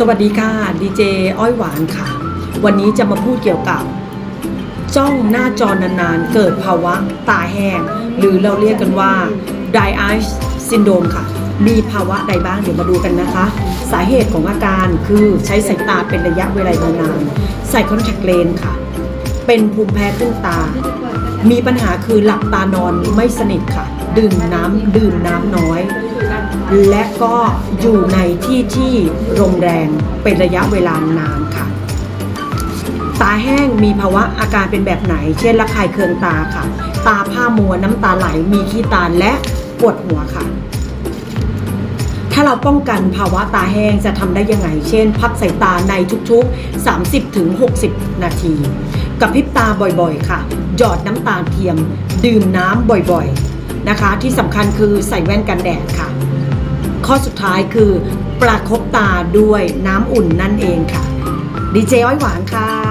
สวัสดีค่ะดีเจอ้อยหวานค่ะ วันนี้จะมาพูดเกี่ยวกับ จ้องหน้าจอนานๆ เกิดภาวะตาแห้ง หรือเราเรียกกันว่า dry eye syndrome ค่ะ มีภาวะใดบ้างเดี๋ยวมาดูกันนะคะ สาเหตุของอาการคือใช้สายตาเป็นระยะเวลานานๆใส่คอนแทคเลนส์ค่ะ เป็นภูมิแพ้ขึ้นตา มีปัญหาคือหลับตานอนไม่สนิทค่ะ ดื่มน้ำดื่มน้ำน้อย และก็อยู่ในที่ที่ลมแรงเป็นระยะเวลานานค่ะ ตาแห้งมีภาวะอาการเป็นแบบไหน เช่นระคายเคืองตาค่ะ ตาผ้ามัวน้ำตาไหลมีขี้ตาและปวดหัวค่ะ ถ้าเราป้องกันภาวะตาแห้งจะทำได้ยังไง เช่น พักสายตาในทุกๆ 30-60 นาทีกระพริบตาบ่อยๆ ค่ะ หยอดน้ำตาเทียม ดื่มน้ำบ่อยๆ นะคะ ที่สำคัญคือใส่แว่นกันแดดค่ะ ข้อสุดท้ายคือ ประคบตาด้วยน้ำอุ่นนั่นเองค่ะ ดีเจอ้อยหวานค่ะ